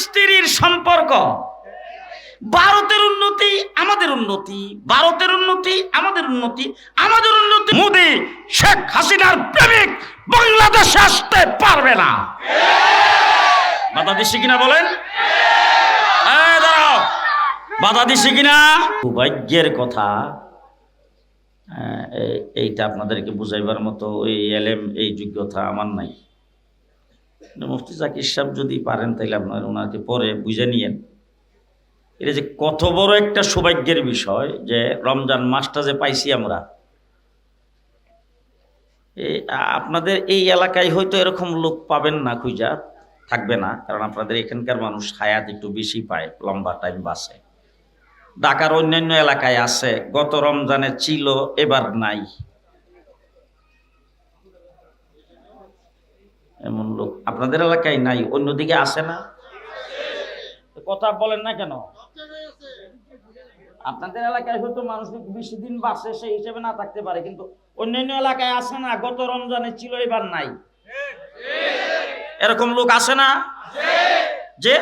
স্ত্রীর সম্পর্ক। ভারতের উন্নতি আমাদের উন্নতি, ভারতের উন্নতি আমাদের উন্নতি আমাদের উন্নতি। মোদি, শেখ হাসিনার প্রেমিক বাংলাদেশে আসতে পারবে না। বাধা কিনা বলেন? বাধা কিনা? সৌভাগ্যের কথা এই- এইটা আপনাদেরকে বুঝাইবার মতো ওই এলেম, এই যোগ্যতা আমার নাই। মুফতি জাকির সাহেব যদি পারেন তাহলে আপনার ওনাকে পরে বুঝে নিয়েন। এটা যে কত বড় একটা সৌভাগ্যের বিষয় যে রমজান মাসটা যে পাইছি আমরা। আপনাদের এই এলাকায় হয়তো এরকম লোক পাবেন না, খুঁজা থাকবে না, কারণ আপনাদের এখানকার মানুষ হায়াত একটু বেশি পায়, লম্বা টাইম বাসে। ঢাকার অন্যান্য এলাকায় আছে, গত রমজানে ছিল, এবার নাই। এমন লোক। আপনাদের এলাকায় নাই, অন্যদিকে আসে না? কথা বলেন না কেন? আপনাদের এলাকায় হয়তো মানুষ বেশি দিন বাসে সেই হিসেবে না থাকতে পারে, কিন্তু অন্যান্য এলাকায় আছে না? গত রমজানে ছিল, এবার নাই। এরকম লোক আসে না? যে?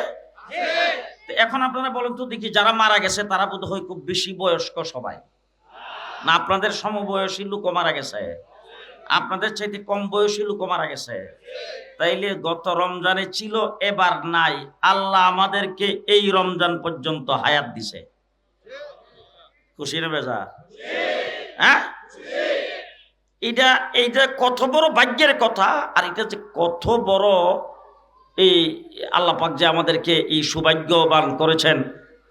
এখন আপনারা বলেন তো দেখি, যারা মারা গেছে, তারা বোধ হয় খুব বেশি বয়স্ক সবাই। না, আপনাদের সমবয়সী লোকও মারা গেছে। আপনাদের চাইতে কম বয়সী লোকও মারা গেছে। তাইলে গত রমজানে ছিল, এবার নাই। আল্লাহ আমাদেরকে এই রমজান পর্যন্ত হায়াত দিছে। খুশি না বেজা? হ্যাঁ? এটা এইটা কত বড় ভাগ্যের কথা, আর এটা যে কত বড় এই আল্লাহ পাক যে আমাদেরকে এই সৌভাগ্যবান করেছেন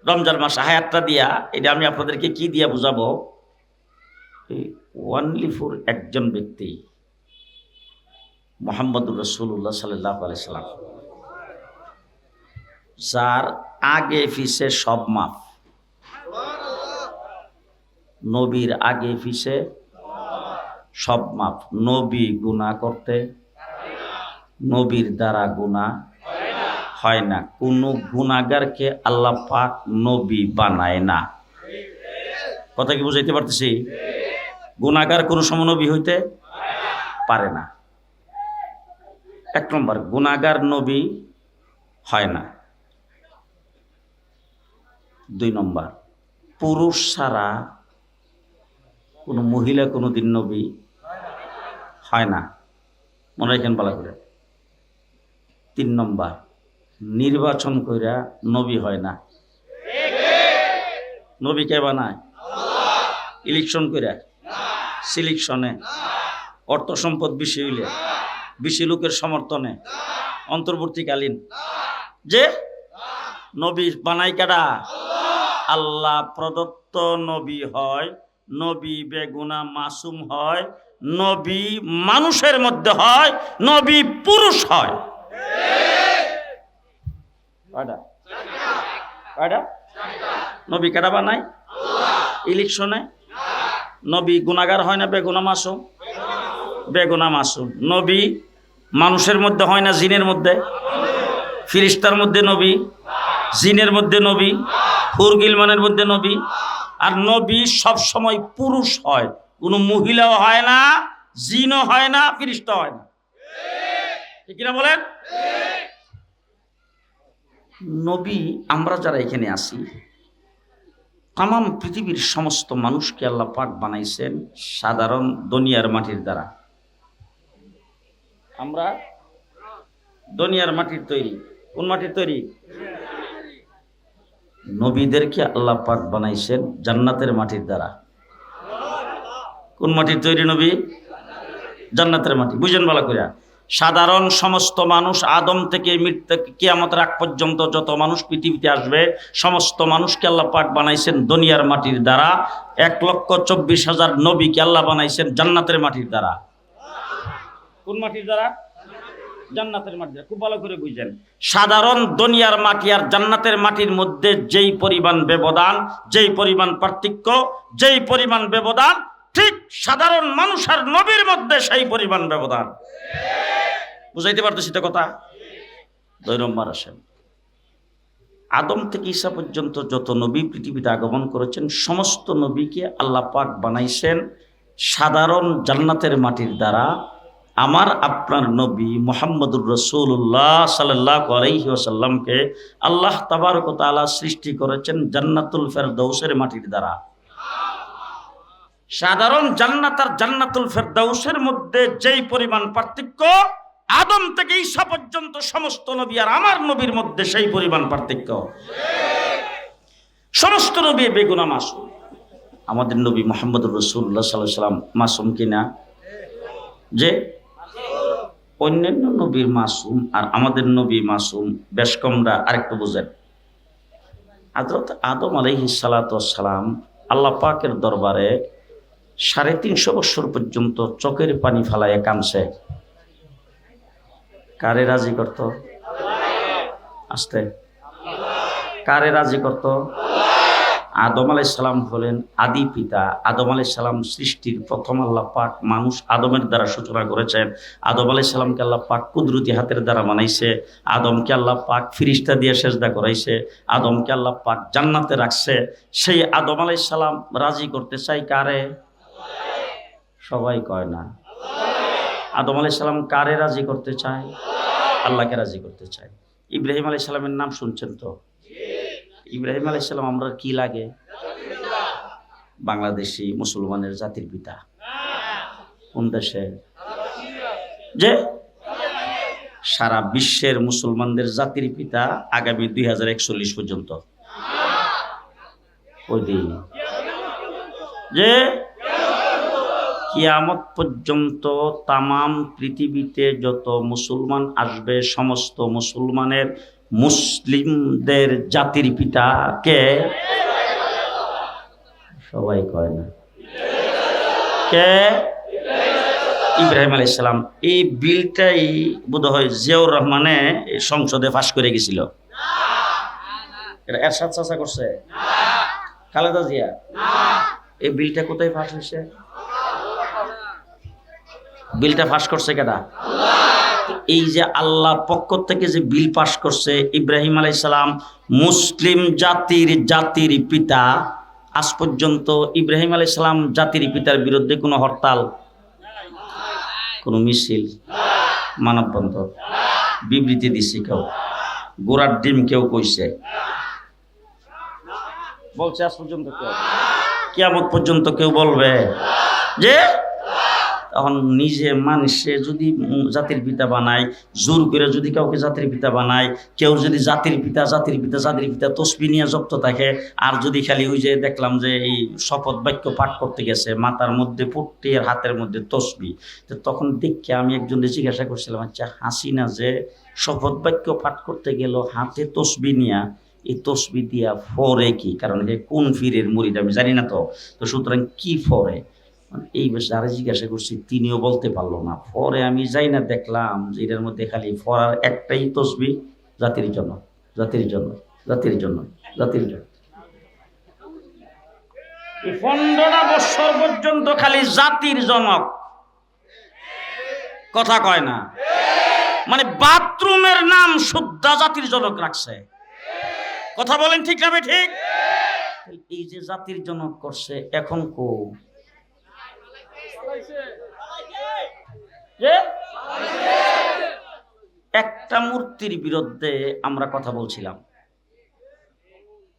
রমজান মাসে হায়াতটা দিয়া, এটা আমি আপনাদেরকে কি দিয়া বুঝাবো? ওয়ানলি ফর একজন ব্যক্তি, মোহাম্মদুর রসুল্লাহ সাল্লাহ আলাইসাল্লাম যার আগে ফিসে সব মাফ। নবীর আগে ফিসে সব মাফ। নবী গুণা করতে নবীর দ্বারা গুণা হয় না। কোনো গুণাগারকে আল্লাহ পাক নবী বানায় না। কথা কি বুঝাইতে পারতেছি? গুণাগার কোনো সময় নবী হইতে পারে না। এক নম্বর, গুণাগার নবী হয় না। দুই নম্বর, পুরুষ ছাড়া কোনো মহিলা কোনো দিন নবী হয় না। মনে রাখেন বলা করে। তিন নম্বর, নির্বাচন কইরা নবী হয় না। নবী কে বানায়? ইলেকশন কইরা। সিলেকশনে, অর্থ সম্পদ বেশি হইলে, বেশি লোকের সমর্থনে, অন্তর্বর্তীকালীন। যে নবী বানাই কারা? আল্লাহ প্রদত্ত নবী হয়, নবী বেগুনা মাসুম হয়, নবী মানুষের মধ্যে হয়, নবী পুরুষ হয়। নবী কারা বানায়? ইলেকশনে। নবী গুণাগার হয় না বেগুনা মাসুম? বেগুনা মাসুম। নবী মানুষের মধ্যে হয় না জিনের মধ্যে? ফিরিস্তার মধ্যে নবী জিনের মধ্যে নবী হুরগিলমানের মধ্যে নবী। আর নবী সব সময় পুরুষ হয়। কোনো মহিলাও হয় না জিনও হয় না ফিরিস্তা হয় না। ঠিক কিনা বলেন? নবী আমরা যারা এখানে আসি তাম পৃথিবীর সমস্ত মানুষকে আল্লাহ পাক বানাইছেন সাধারণ দুনিয়ার মাটির দ্বারা। আমরা দুনিয়ার মাটির তৈরি। কোন মাটির তৈরি? নবীদেরকে আল্লাহ পাক বানাইছেন জান্নাতের মাটির দ্বারা। কোন মাটির তৈরি নবী? জান্নাতের মাটি। বুঝেন বলা করিয়া সাধারণ সমস্ত মানুষ আদম থেকে মৃত্যু কিয়ামতের আগ পর্যন্ত যত মানুষ পৃথিবীতে আসবে, সমস্ত মানুষকে আল্লাহ পাক বানাইছেন দুনিয়ার মাটির দ্বারা। এক লক্ষ চব্বিশ হাজার নবীকে আল্লাহ বানাইছেন জান্নাতের মাটির দ্বারা। কোন মাটির দ্বারা? জান্নাতের মাটি খুব ভালো করে বুঝেন। সাধারণ দুনিয়ার মাটি আর জান্নাতের মাটির মধ্যে যেই পরিমাণ ব্যবধান, যেই পরিমাণ পার্থক্য, যেই পরিমাণ ব্যবধান, ঠিক সাধারণ মানুষ আর নবীর মধ্যে সেই পরিমাণ ব্যবধান। বুঝাইতে পারতেছি তো কথা? দুই নম্বর আসেন। আদম থেকে ঈসা পর্যন্ত যত নবী পৃথিবীতে আগমন করেছেন, সমস্ত নবীকে আল্লাহ পাক বানাইছেন সাধারণ জান্নাতের মাটির দ্বারা। আমার, আপনার নবী মোহাম্মদুর রসুল্লাহ সাল্লাহ আলাইহি ওসাল্লামকে আল্লাহ তাবারক তাআলা সৃষ্টি করেছেন জান্নাতুল ফের ফেরদৌসের মাটির দ্বারা। সাধারণ জান্নাত আর জান্নাতুল ফেরদৌসের মধ্যে যেই পরিমাণ পার্থক্য আদম থেকে ঈসা পর্যন্ত সমস্ত নবী আর আমার নবীর মধ্যে সেই পরিমাণ পার্থক্য। সমস্ত নবী বেগুনা মাসুম। আমাদের নবী মোহাম্মদুর রসুল্লাহ সাল্লাহ সাল্লাম মাসুম কিনা যে অন্যান্য নবীর মাসুম আর আমাদের নবী মাসুম, বেশ কমরা আরেকটু বুঝেন। হজরত আদম আলহি সালাম আল্লাহ পাকের দরবারে সাড়ে তিনশো বছর পর্যন্ত চোখের পানি ফালাইয়া কানছে কারে রাজি করত? আসতে। কারে রাজি করত? আদম আলাইসালাম হলেন আদি পিতা। আদম আলাইসালাম সৃষ্টির প্রথম আল্লাহ পাক মানুষ আদমের দ্বারা সূচনা করেছেন। আদম আলাইসালামকে আল্লাহ পাক কুদরতি হাতের দ্বারা বানাইছে। আদমকে আল্লাহ পাক ফিরিস্তা দিয়ে সেজদা করাইছে। আদমকে আল্লাহ পাক জান্নাতে রাখছে। সেই আদম আলাইসালাম রাজি করতে চাই কারে? সবাই কয় না। আদম আলাইসালাম কারে রাজি করতে চায়? আল্লাহকে রাজি করতে চায়। ইব্রাহিম আলাইসালামের নাম শুনছেন তো? ইব্রাহিম আলাইসালাম আমরা কি লাগে? বাংলাদেশি মুসলমানের জাতির পিতা। কোন দেশে? যে? সারা বিশ্বের মুসলমানদের জাতির পিতা আগামী দুই হাজার একচল্লিশ পর্যন্ত। ওই দিন। যে? কিয়ামত পর্যন্ত তামাম পৃথিবীতে যত মুসলমান আসবে, সমস্ত মুসলমানের মুসলিমদের জাতির পিতাকে সবাই কয় না। কে? ইব্রাহিম আলাইহিস সালাম। এই বিলটাই বোধ হয় জিয়াউর রহমানে সংসদে পাশ করে গেছিল। এটা এরশাদ চাচা করছে? খালেদা জিয়া? এই বিলটা কোথায় ফাঁস হয়েছে? বিলটা পাশ করছে কেডা? এই যে আল্লাহর পক্ষ থেকে যে বিল পাশ করছে ইব্রাহিম আলাইসালাম মুসলিম জাতির জাতির পিতা, আজ পর্যন্ত ইব্রাহিম আলাইসালাম জাতির পিতার বিরুদ্ধে কোনো হরতাল, কোনো মিছিল, মানববন্ধন, বিবৃতি দিচ্ছে কেউ, গোড়ার ডিম কেউ কইছে। বলছে আজ পর্যন্ত কেউ, কিয়ামত পর্যন্ত কেউ বলবে যে তখন নিজে মানুষে যদি জাতির পিতা বানায়, জোর করে যদি কাউকে জাতির পিতা বানায়, কেউ যদি জাতির পিতা জাতির পিতা জাতির পিতা তসবি নিয়ে জপ্ত থাকে, আর যদি খালি ওই যে দেখলাম যে এই শপথ বাক্য পাঠ করতে গেছে, মাথার মধ্যে পট্টি আর হাতের মধ্যে তসবি, তো তখন দেখে আমি একজনকে জিজ্ঞাসা করছিলাম আচ্ছা হাসি না যে শপথ বাক্য পাঠ করতে গেল হাতে তসবি নিয়া, এই তসবি দিয়া ফরে কি? কারণ কোন ফিরের মুড়িদ আমি জানি না তো। তো সুতরাং কি ফরে? এই বেশ যারা জিজ্ঞাসা করছি, তিনিও বলতে পারল না। পরে আমি যাই না দেখলাম যে এটার মধ্যে খালি ফরার একটাই তসবি, জাতির জন্য জাতির জন্য জাতির জন্য জাতির জন্য। পনেরোটা বছর পর্যন্ত খালি জাতির জনক। কথা কয় না। মানে বাথরুমের নাম শুদ্ধা জাতির জনক রাখছে। কথা বলেন ঠিক না ঠিক? এই যে জাতির জনক করছে, এখন কো একটা মূর্তির বিরুদ্ধে আমরা কথা বলছিলাম।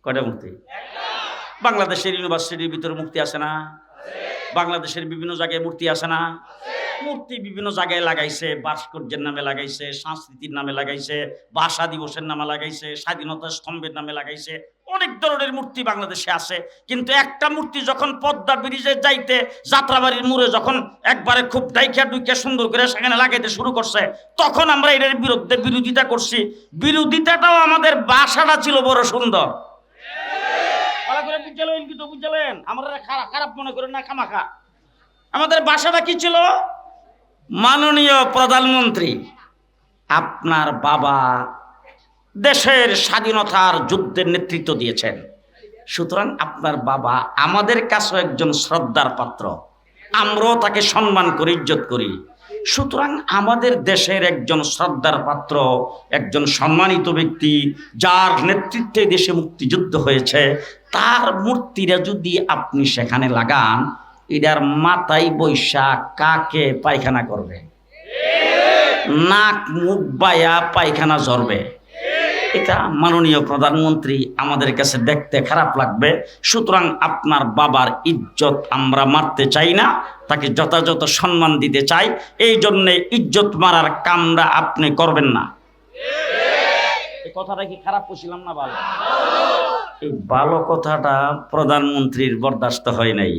কয়টা মূর্তি? বাংলাদেশের ইউনিভার্সিটির ভিতরে মুক্তি আসে না। বাংলাদেশের বিভিন্ন জায়গায় মূর্তি আসে না। মূর্তি বিভিন্ন জায়গায় লাগাইছে, ভাস্কর্যের নামে লাগাইছে, সংস্কৃতির নামে লাগাইছে, ভাষা দিবসের নামে লাগাইছে, স্বাধীনতা স্তম্ভের নামে লাগাইছে, অনেক ধরনের মূর্তি বাংলাদেশে আছে। কিন্তু একটা মূর্তি যখন পদ্মা ব্রিজে যাইতে, যাত্রাবাড়ির মোড়ে যখন একবারে খুব ডাইকা ডুইকা সুন্দর করে সেখানে লাগাইতে শুরু করছে, তখন আমরা এটার বিরুদ্ধে বিরোধিতা করছি। বিরোধিতাটাও আমাদের বাসাটা ছিল বড় সুন্দর। আমরা খারাপ মনে না, খামাখা। আমাদের বাসাটা কি ছিল? মাননীয় প্রধানমন্ত্রী, আপনার বাবা দেশের স্বাধীনতার যুদ্ধের নেতৃত্ব দিয়েছেন। সুতরাং আপনার বাবা আমাদের কাছেও একজন শ্রদ্ধার পাত্র। আমরাও তাকে সম্মান করি, ইজ্জত করি। সুতরাং আমাদের দেশের একজন শ্রদ্ধার পাত্র, একজন সম্মানিত ব্যক্তি, যার নেতৃত্বে দেশে মুক্তিযুদ্ধ হয়েছে, তার মূর্তিটা যদি আপনি সেখানে লাগান এটার মাথায় বৈশাখ কাকে পায়খানা করবে? নাক, মুখ, বায়া পায়খানা ঝরবে। এটা মাননীয় প্রধানমন্ত্রী আমাদের কাছে দেখতে খারাপ লাগবে। সুতরাং আপনার বাবার ইজ্জত আমরা মারতে চাই না, তাকে যথাযথ সম্মান দিতে চাই। এই জন্যে ইজ্জত মারার কামরা আপনি করবেন না। কথাটা কি খারাপ করছিলাম না ভালো এই ভালো কথাটা প্রধানমন্ত্রীর বরদাস্ত হয় নাই।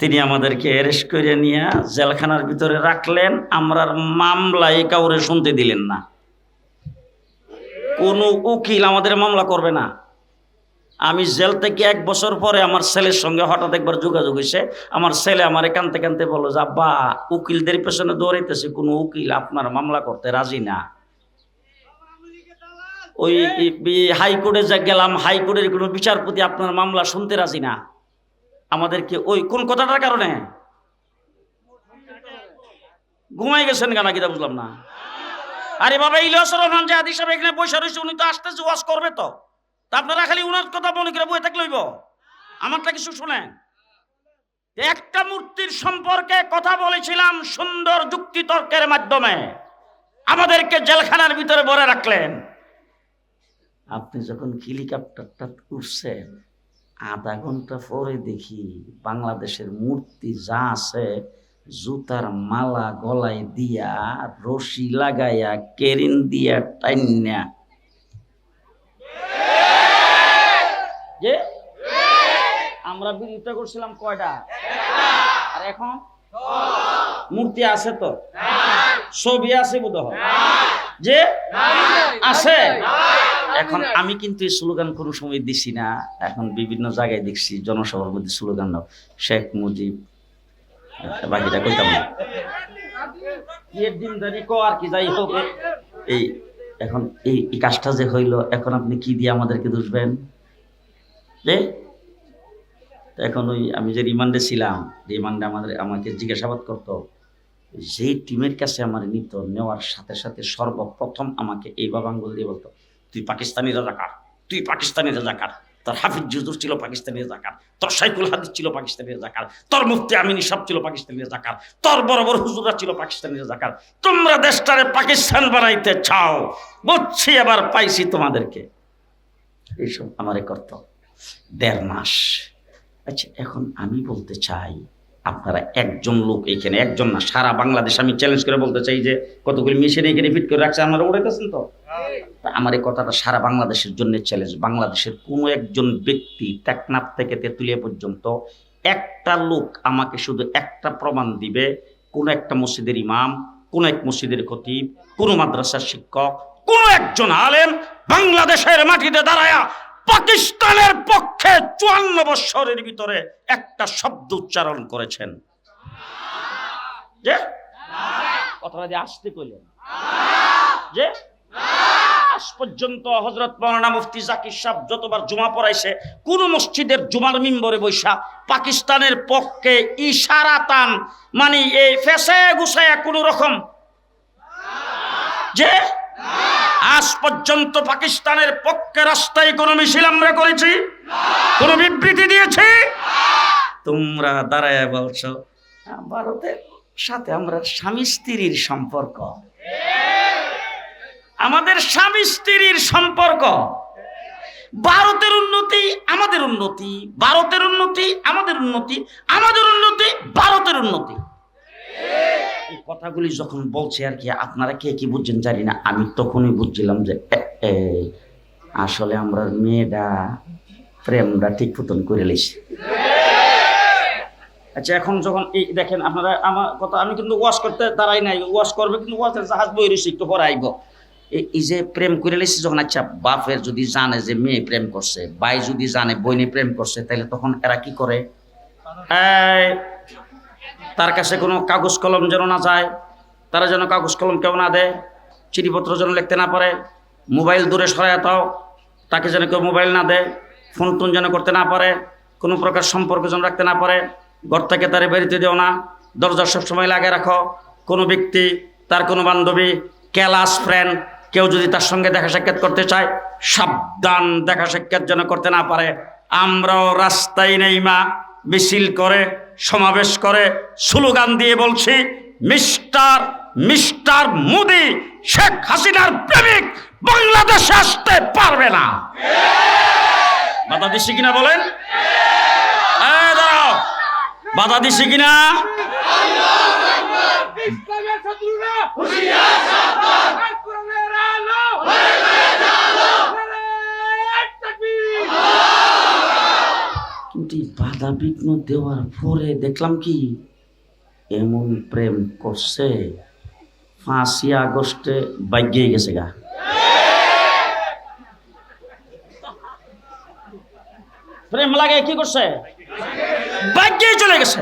তিনি আমাদেরকে অ্যারেস্ট করে নিয়ে জেলখানার ভিতরে রাখলেন। আমরার মামলায় কাউরে শুনতে দিলেন না। কোনো উকিল আমাদের মামলা করবে না। আমি জেল থেকে এক বছর পরে আমার ছেলের সঙ্গে হঠাৎ একবার যোগাযোগ হয়েছে। আমার ছেলে আমার কানতে কানতে বলল, যে আব্বা, উকিলদের পেছনে দৌড়াইতেছে, কোনো উকিল আপনার মামলা করতে রাজি না? ওই হাইকোর্টে যা গেলাম, হাইকোর্টের কোনো বিচারপতি আপনার মামলা শুনতে রাজি না। আমাদেরকে ওই কোন কথাটার কারণে? ঘুমাই গেছেন কেন কিটা বুঝলাম না। আরে বাবা ইলিয়াস রহমান যে আদি সাহেব এখানে বসে রয়েছে, উনি তো আসতেছে, ওয়াজ করবে তো। তা আপনারা খালি উনার কথা মনে করে বই থাকলে হইব। আমারটা কিছু শুনেন। একটা মূর্তির সম্পর্কে কথা বলেছিলাম সুন্দর যুক্তি তর্কের মাধ্যমে। আমাদেরকে জেলখানার ভিতরে ভরে রাখলেন। আপনি যখন হেলিকপ্টারটা উঠছেন আধা ঘণ্টা পরে দেখি বাংলাদেশের মূর্তি যা আছে জুতার মালা গলায় দিয়া রশি লাগাইয়া কেরিন দিয়া টাইনা। যে আমরা বিরোধিতা করছিলাম কয়টা? আর এখন? মূর্তি আছে তো? ছবি আছে বোধ হয় যে আছে? এখন আমি কিন্তু এই স্লোগান কোনো সময় দিছি না। এখন বিভিন্ন জায়গায় দেখছি জনসভার মধ্যে স্লোগান দাও শেখ মুজিব বাকিটা কইতাম না। দিন ধরে কো আর কি যাই হোক। এই এখন এই এই কাজটা যে হইল এখন আপনি কি দিয়ে আমাদেরকে দুষবেন? যে? এখন ওই আমি যে রিমান্ডে ছিলাম রিমান্ডে আমাদের আমাকে জিজ্ঞাসাবাদ করতো যেই টিমের কাছে আমার নিত নেওয়ার সাথে সাথে সর্বপ্রথম আমাকে এই বাবাঙ্গুল দিয়ে বলতো তুই পাকিস্তানি রাজাকার তুই পাকিস্তানি রাজাকার তোর হাফিজ জুজুর ছিল পাকিস্তানি রাজাকার তোর সাইকুল হাদিস ছিল পাকিস্তানি রাজাকার তোর মুফতি আমিনী সব ছিল পাকিস্তানি রাজাকার তোর বড় বড় হুজুরা ছিল পাকিস্তানি রাজাকার তোমরা দেশটারে পাকিস্তান বানাইতে চাও, বুঝছি এবার পাইছি তোমাদেরকে। এইসব আমারে করত দেড় মাস। আচ্ছা এখন আমি বলতে চাই, আপনারা একজন লোক এখানে, একজন না, সারা বাংলাদেশ আমি চ্যালেঞ্জ করে বলতে চাই যে কতগুলি মেশিন এখানে ফিট করে রাখছে, আপনারা উড়াইতেছেন তো? তা আমার এই কথাটা সারা বাংলাদেশের জন্য চ্যালেঞ্জ বাংলাদেশের কোনো একজন ব্যক্তি টেকনাফ থেকে তেঁতুলিয়া পর্যন্ত একটা লোক আমাকে শুধু একটা প্রমাণ দিবে কোনো একটা মসজিদের ইমাম কোন এক মসজিদের খতিব কোন মাদ্রাসার শিক্ষক কোন একজন আলেম বাংলাদেশের মাটিতে দাঁড়ায়া পাকিস্তানের পক্ষে চুয়ান্ন বৎসরের ভিতরে একটা শব্দ উচ্চারণ করেছেন। যে? কথাটা যে আসতে কইলেন। যে? আজ পর্যন্ত হজরত মৌলানা মুফতি জাকির সাহেব যতবার জুমা পড়াইছে কোন মসজিদের জুমার মিম্বরে বৈশা পাকিস্তানের পক্ষে ইশারাতান মানে এই ফেসে গুছায়া কোন রকম। যে? আজ পর্যন্ত পাকিস্তানের পক্ষে রাস্তায় কোনো মিছিল আমরা করেছি কোন বিবৃতি দিয়েছি? তোমরা দাঁড়ায় বলছো "হ্যাঁ, ভারতের সাথে আমরা স্বামী স্ত্রীর সম্পর্ক। আমাদের স্বামী স্ত্রীর সম্পর্ক। ভারতের উন্নতি আমাদের উন্নতি, ভারতের উন্নতি আমাদের উন্নতি আমাদের উন্নতি ভারতের উন্নতি। এই কথাগুলি যখন বলছে আর কি, আপনারা কে কি বুঝছেন জানি না, আমি তখনই বুঝছিলাম যে আসলে আমরা মেয়েটা প্রেমটা ঠিক মতন করে লেছি আচ্ছা এখন যখন এই দেখেন, আপনারা আমার কথা আমি কিন্তু ওয়াশ করতে দাঁড়াই নাই, ওয়াশ করবে কিন্তু ওয়াশের জাহাজ বই রয়েছে, একটু পরে আইব। এই- যে প্রেম করে লেছি যখন আচ্ছা বাপের যদি জানে যে মেয়ে প্রেম করছে, ভাই যদি জানে বইনে প্রেম করছে তাহলে তখন এরা কি করে? তার কাছে কোনো কাগজ কলম যেন না যায়, তারা যেন কাগজ কলম কেউ না দেয়, চিঠিপত্র যেন লিখতে না পারে, মোবাইল দূরে সরায় তাও তাকে যেন কেউ মোবাইল না দেয়, ফোন টোন যেন করতে না পারে, কোনো প্রকার সম্পর্ক যেন রাখতে না পারে, ঘর থেকে তারে বেরোতে দিও না, দরজা সবসময় লাগিয়ে রাখো, কোনো ব্যক্তি, তার কোনো বান্ধবী ক্যালাস ফ্রেন্ড কেউ যদি তার সঙ্গে দেখা সাক্ষাৎ করতে চায়, সাবধান দেখা সাক্ষাৎ যেন করতে না পারে। আমরাও রাস্তায় নেই মা, মিছিল করে, সমাবেশ করে, স্লোগান দিয়ে বলছি, মিস্টার মিস্টার মোদি, শেখ হাসিনার প্রেমিক বাংলাদেশে আসতে পারবে না। বাধা দিছি কিনা বলেন? বাধা দিছি কিনা? কিন্তু বাধা বিঘ্ন দেওয়ার পরে দেখলাম কি, এমন প্রেম করছে, পাঁচই আগস্টে বাইকে গেছে গা। প্রেম লাগে কি করছে? বাইকে চলে গেছে।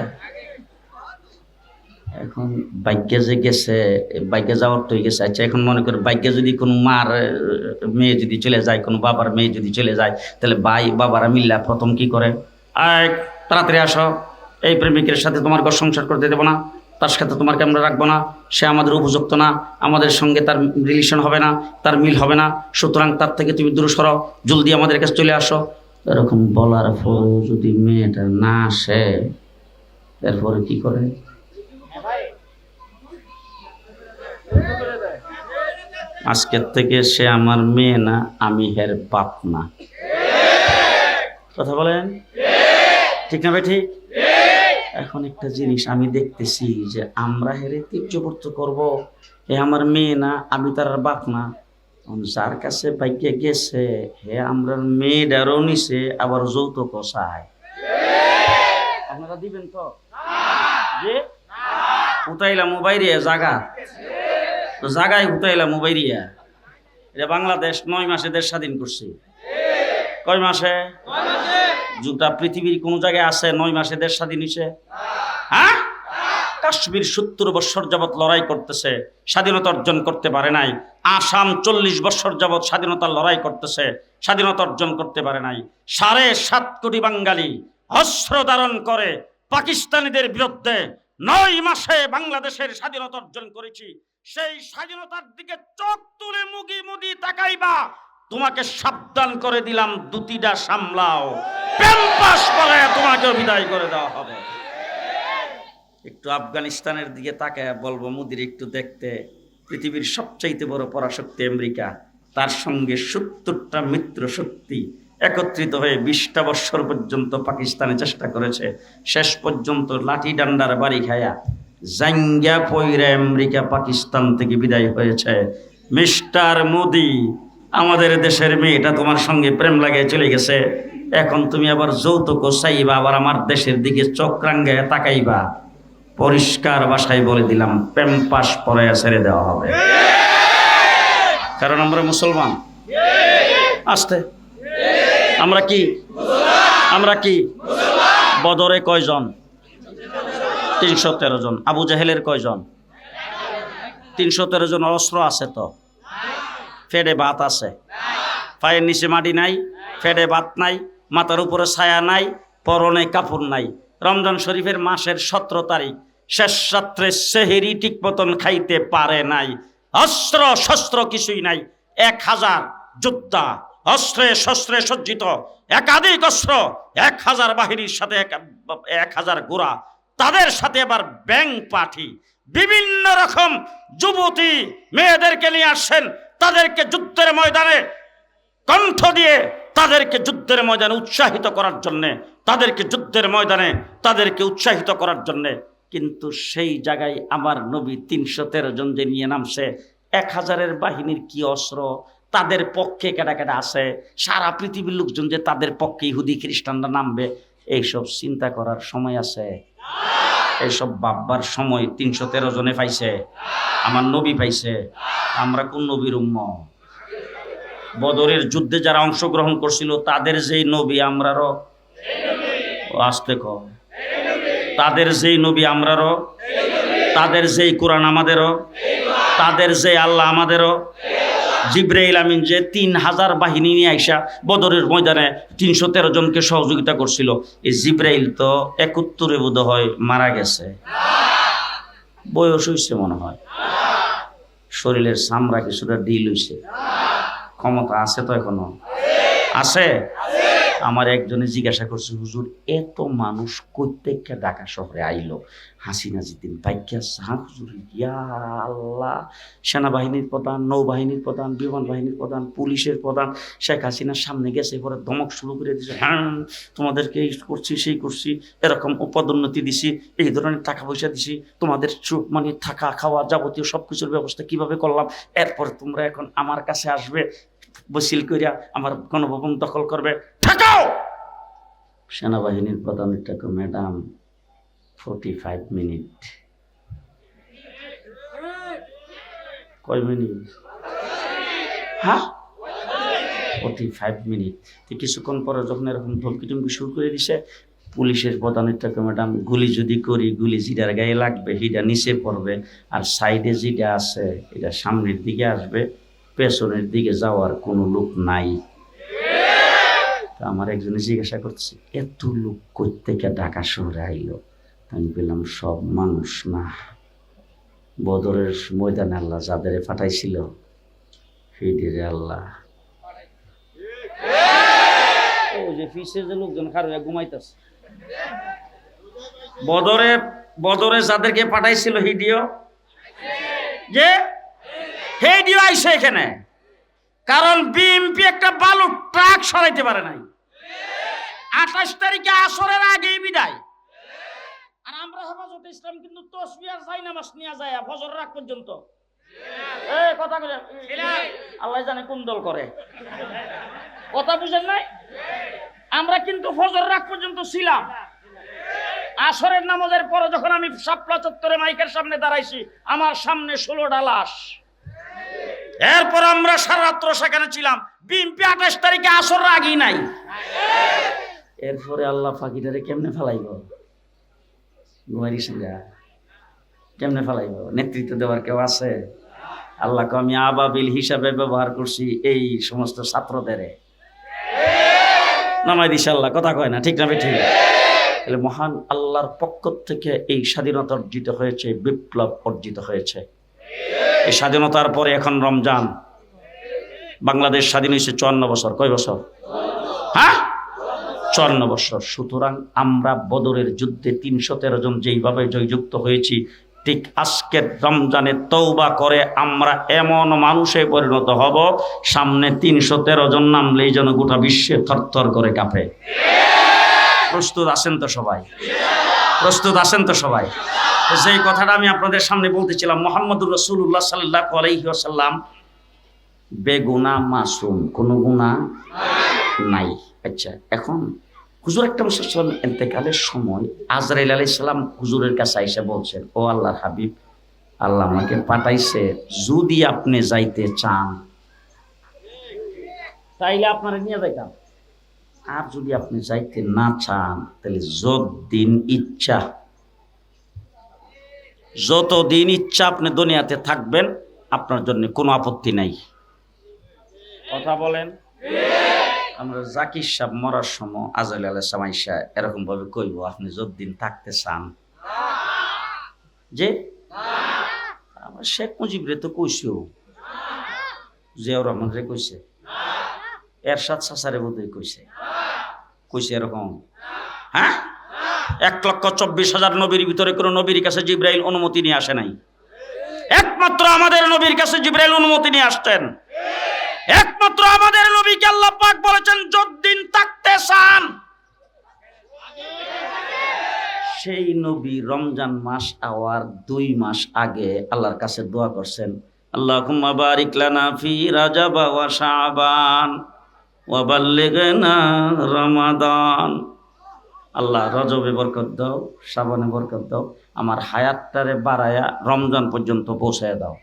এখন বাইকে যে গেছে, বাইকে যাওয়ার তো গেছে। আচ্ছা এখন মনে করে বাইকে যদি কোনো মার মেয়ে যদি চলে যায়, কোনো বাবার মেয়ে যদি চলে যায়, তাহলে ভাই বাবারা মিল্লা প্রথম কি করে? আয়, তাড়াতাড়ি আসো। এই প্রেমিকের সাথে তোমার ঘর সংসার করতে দেবো না। তার সাথে তোমাকে আমরা রাখব না? সে আমাদের উপযুক্ত না। আমাদের সঙ্গে তার রিলেশন হবে না, তার মিল হবে না। সুতরাং তার থেকে তুমি দূর সরো। জলদি আমাদের কাছে চলে আসো। এরকম বলার পরেও যদি মেয়েটা না আসে, এরপরে কি করে? আজকের থেকে সে আমার মেয়ে না, আমি হের বাপ না। কথা বলেন? ঠিক না ভাই, ঠিক? এখন একটা জিনিস আমি দেখতেছি যে আমরা হেরে তীর্যবর্ত করব। হে আমার মেয়ে না, আমি তার বাপ না। যার কাছে বাইকে গেছে, হে আমরা মেয়েটারও নিছে, আবার যৌতুক চায়। আপনারা দিবেন তো? যে উঠাইলাম মোবাইরিয়া জাগা। তো জাগায় উঠাইলাম মোবাইরিয়া এটা বাংলাদেশ নয় মাসে দেশ স্বাধীন করছে। কয় মাসে? জুতা পৃথিবীর কোন জায়গায় আছে, নয় মাসে দেশ স্বাধীন হয়েছে হ্যাঁ? কাশ্মীর সত্তর বছর যাবৎ লড়াই করতেছে, স্বাধীনতা অর্জন করতে পারে নাই। আসাম চল্লিশ বছর যাবৎ স্বাধীনতার লড়াই করতেছে, স্বাধীনতা অর্জন করতে পারে নাই। সাড়ে সাত কোটি বাঙালি অস্ত্র ধারণ করে পাকিস্তানিদের বিরুদ্ধে নয় মাসে বাংলাদেশের স্বাধীনতা অর্জন করেছি। সেই স্বাধীনতার দিকে চোখ তুলে মুগি মুদি তাকাইবা। তোমাকে সাবধান করে দিলাম দুটিটা সামলাও। প্যাম্পাস তোমাকে বিদায় করে দেওয়া হবে। একটু আফগানিস্তানের দিকে তাকায় বলব, মোদির একটু দেখতে। পৃথিবীর সবচাইতে বড় পরাশক্তি আমেরিকা। তার সঙ্গে সত্তরটা মিত্র শক্তি একত্রিত হয়ে বিশটা বৎসর পর্যন্ত পাকিস্তানে চেষ্টা করেছে। শেষ পর্যন্ত লাঠি ডান্ডার বাড়ি খায়া জাঙ্গা পইরা আমেরিকা, পাকিস্তান থেকে বিদায় হয়েছে। মিস্টার মোদি, আমাদের দেশের মেয়েটা তোমার সঙ্গে প্রেম লাগিয়ে চলে গেছে। এখন তুমি আবার যৌতুক চাইবা, আবার আমার দেশের দিকে চোখ রাঙ্গায় তাকাইবা। পরিষ্কার ভাষায় বলে দিলাম, প্রেম পাশ পরে ছেড়ে দেওয়া হবে। কারণ আমরা মুসলমান। আসতে। আমরা কি? আমরা কি? বদরে কয়জন? তিনশো তেরো জন। আবু জাহেলের কয়জন? তিনশো তেরো জন অস্ত্র আছে তো? ফেডে ভাত আছে। পায়ের নিচে মাটি নাই, ফেডে ভাত নাই, মাথার উপরে ছায়া নাই, পরনে কাপড় নাই। রমজান শরীফের মাসের সতেরো তারিখ, শেষ রাত্রে সেহেরি ঠিক মতন খাইতে পারে নাই। অস্ত্র, শস্ত্র কিছুই নাই। এক হাজার যোদ্ধা অস্ত্রে শস্ত্রে সজ্জিত। একাধিক অস্ত্র, এক হাজার বাহিনীর সাথে এক হাজার গোড়া তাদের সাথে আবার ব্যাং পাঠি। বিভিন্ন রকম যুবতী মেয়েদেরকে নিয়ে আসছেন, তাদেরকে যুদ্ধের ময়দানে কণ্ঠ দিয়ে তাদেরকে যুদ্ধের ময়দানে উৎসাহিত করার জন্যে, তাদেরকে যুদ্ধের ময়দানে তাদেরকে উৎসাহিত করার জন্যে। কিন্তু সেই জায়গায় আমার নবী তিনশো তেরো জন যে নিয়ে নামছে, এক হাজারের বাহিনীর কি অস্ত্র, তাদের পক্ষে কেটা কেটা আছে, সারা পৃথিবীর লোকজন যে তাদের পক্ষে ইহুদি খ্রিস্টানরা নামবে, এইসব চিন্তা করার সময় আছে। এইসব বাব্বার সময় তিনশো তেরো জনে পাইছে। আমার নবী পাইছে। আমরা কোন নবীর উম্ম বদরের যুদ্ধে যারা অংশগ্রহণ করছিল, তাদের যেই নবী আমরারও ও, আসতে কম তাদের যেই নবী আমরারও তাদের যেই কোরআন আমাদেরও তাদের যে আল্লাহ আমাদেরও জিব্রাইল আমিন যে তিন হাজার বাহিনী নিয়ে আইসা বদরের ময়দানে তিনশো তেরো জনকে সহযোগিতা করছিল। এই জিব্রাইল তো একত্তরে বোধ হয় মারা গেছে। বয়স হয়েছে মনে হয়। শরীরের চামড়া কিছুটা ডিল হয়েছে ক্ষমতা আছে তো এখনও? আছে। আমার একজনে জিজ্ঞাসা করছে, হুজুর, এত মানুষ প্রত্যেককে ঢাকা শহরে আইলো। হাসিনা যেদিন বাইকে আসছে হ্যাঁ হুজুর, ইয়া আল্লাহ, সেনাবাহিনীর প্রধান, নৌবাহিনীর প্রধান, বিমান বাহিনীর প্রধান, পুলিশের প্রধান, শেখ হাসিনার সামনে গেছে, পরে ধমক শুরু করে দিয়েছে হ্যাঁ তোমাদেরকে এই করছি, সেই করছি, এরকম পদোন্নতি দিছি, এই ধরনের টাকা পয়সা দিছি, তোমাদের চুপ মানে থাকা, খাওয়া যাবতীয় সব কিছুর ব্যবস্থা কীভাবে করলাম? এরপর তোমরা এখন আমার কাছে আসবে, বসিল করিয়া আমার গণভবন দখল করবে। ঠাকাও সেনাবাহিনীর প্রধানের টাকা ম্যাডাম ফোর্টি ফাইভ মিনিট। কয় মিনিট? হ্যাঁ? Forty five minute. তো কিছুক্ষণ পরে যখন এরকম ধমকি টমকি শুরু করে দিছে, পুলিশের প্রধানের টাকা ম্যাডাম, গুলি যদি করি, গুলি জিডার গায়ে লাগবে হিটা নিচে পড়বে, আর সাইডে যেটা আছে, এটা সামনের দিকে আসবে, পেছনের দিকে যাওয়ার কোনো লোক নাই। আমার একজনে জিজ্ঞাসা করছে, এত লোক কোথেকে ঢাকা শহরে আইলো? আমি বললাম, সব মানুষ না। বদরের ময়দানে আল্লাহ যাদের পাঠাইছিল, সেইদের আল্লাহ। যে ফিসে যে লোকজন খারুয়া ঘুমাইতেছে। বদরে বদরে যাদেরকে পাঠাইছিল হিডিও যে? হেডিও আইসে এখানে। কারণ বিএমপি একটা বালু ট্রাক সরাইতে পারে নাই। আঠাশ তারিখে আসরের আগেই বিদায়। আর আমরা হেফাজত ইসলাম কিন্তু তসবি আর যাই নামাজ নিয়ে যায় ফজর রাগ পর্যন্ত। এই কথা আল্লাহ জানে কোন দল করে। কথা বুঝেন নাই? আমরা কিন্তু ফজর রাগ পর্যন্ত ছিলাম। আসরের নামাজের পরে যখন আমি সাপলা চত্বরে মাইকের সামনে দাঁড়াইছি আমার সামনে ষোলোটা লাশ। এরপর আমরা সারা রাত্র সেখানে ছিলাম। বিএনপি আঠাশ তারিখে আসর আগেই নাই। এরপরে আল্লাহ ফাঁকিটারে কেমনে ফেলাইব? ঘুমারি সঙ্গে কেমনে ফেলাইব? নেতৃত্ব দেওয়ার কেউ আছে? আল্লাহকে আমি আবাবিল হিসাবে ব্যবহার করছি এই সমস্ত ছাত্রদের নামাই দিছে আল্লাহ, কথা কয় না, ঠিক না ঠিক তাহলে মহান আল্লাহর পক্ষ থেকে এই স্বাধীনতা অর্জিত হয়েছে, বিপ্লব অর্জিত হয়েছে। এই স্বাধীনতার পরে এখন রমজান। বাংলাদেশ স্বাধীন হয়েছে চুয়ান্ন বছর, কয় বছর? হ্যাঁ? চুয়ান্ন বছর। সুতরাং আমরা বদরের যুদ্ধে তিনশো তেরো জন যেইভাবে জয়যুক্ত হয়েছি, ঠিক আজকের রমজানে তৌবা করে আমরা এমন মানুষে পরিণত হব, সামনে তিনশো তেরো জন নামলেই যেন গোটা বিশ্বে থরথর করে কাঁপে। প্রস্তুত আছেন তো সবাই? প্রস্তুত আছেন তো সবাই? যেই কথাটা আমি আপনাদের সামনে বলতেছিলাম, মোহাম্মদুর রসুল্লাহ সাল্লাহ আলহিহাসাল্লাম বেগুনা মাসুম কোনো গুণা নাই। আচ্ছা এখন হুজুর একটা মুসলাম এতেকালের সময় আজরাইল আলাই সাল্লাম হুজুরের কাছে আইসে বলছেন, ও আল্লাহর হাবিব, আল্লাহ আমাকে পাঠাইছে, যদি আপনি যাইতে চান, তাইলে আপনারা নিয়ে যাইতাম। আর যদি আপনি যাইতে না চান তাহলে যতদিন ইচ্ছা যতদিন ইচ্ছা আপনি দুনিয়াতে থাকবেন, আপনার জন্য কোনো আপত্তি নাই। কথা বলেন। আমরা জাকির সাহেব মরার সময় আজাল আল্লাহ সামাইশা এরকম ভাবে কইব, আপনি যতদিন থাকতে চান। যে আমার শেখ মুজিবরে তো কইছেও জিয়াউর রহমান রে কইছে। এরশাদ সাসারে বোধহয় কইছে। কইছে এরকম। হ্যাঁ? এক লক্ষ চব্বিশ হাজার নবীর ভিতরে কোনো নবীর কাছে জিব্রাইল অনুমতি নিয়ে আসে নাই। একমাত্র আমাদের নবীর কাছে জিব্রাইল অনুমতি নিয়ে আসতেন একমাত্র আমাদের নবীকে আল্লাহ পাক বলেছেন, যতদিন থাকতে চান। সেই নবী রমজান মাস আওয়ার দুই মাস আগে আল্লাহর কাছে দোয়া করছেন, আল্লাহুম্মা বারিক লানা ফি রাজাব ওয়া শাবান ওয়া বাল্লিগনা রমাদান। আল্লাহ রজবে বরকত দাও, শ্রাবণে বরকত দাও, আমার হায়াতটারে বাড়ায়া রমজান পর্যন্ত পৌঁছায় দাও।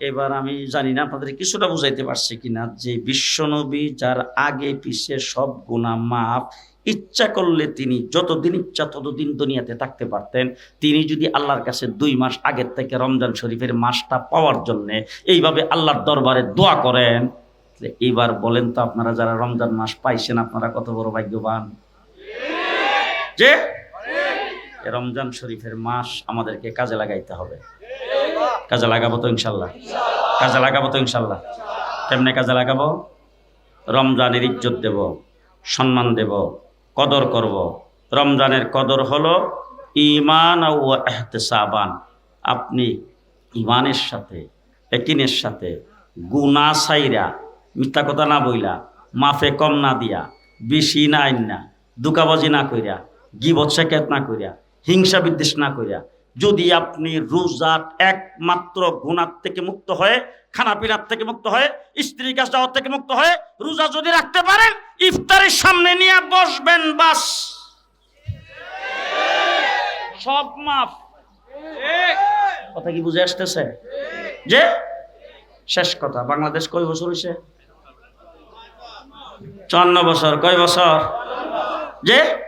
এবার আমি জানি না আপনাদের কিছুটা বুঝাইতে পারছি কিনা যে বিশ্বনবী যার আগে পিছে সব গুণা মাপ ইচ্ছা করলে তিনি যতদিন ইচ্ছা ততদিন দুনিয়াতে থাকতে পারতেন তিনি যদি আল্লাহর কাছে দুই মাস আগের থেকে রমজান শরীফের মাসটা পাওয়ার জন্যে এইভাবে আল্লাহর দরবারে দোয়া করেন এইবার বলেন তো আপনারা যারা রমজান মাস পাইছেন আপনারা কত বড় ভাগ্যবান। যে? রমজান শরীফের মাস আমাদেরকে কাজে লাগাইতে হবে। কাজে লাগাবো তো ইনশাল্লাহ। কাজে লাগাবো তো ইনশাল্লাহ। কেমনে কাজে লাগাবো? রমজানের ইজ্জত দেব, সম্মান দেব, কদর করব। রমজানের কদর হলো ইমান ও এহতেসাবান। আপনি ইমানের সাথে একিনের সাথে গুনা সাইরা মিথ্যা কথা না বইলা, মাফে কম না দিয়া, বেশি না আইন না দুকাবাজি না কইরা, গিবত শেকেত না কইরা, হিংসা বিদ্বেষ না কইরা যদি আপনি রোজার একমাত্র গুণার থেকে মুক্ত হয়ে, খানাপিনার থেকে মুক্ত হয়ে, স্ত্রীর কাছে যাওয়ার থেকে মুক্ত হয়ে রোজা যদি রাখতে পারেন, ইফতারের সামনে নিয়ে বসবেন, বাস। সব মাফ। কথা কি বুঝে আসতেছে? যে? শেষ কথা। বাংলাদেশ কয় বছর হয়েছে চুয়ান্ন বছর। কয় বছর? যে?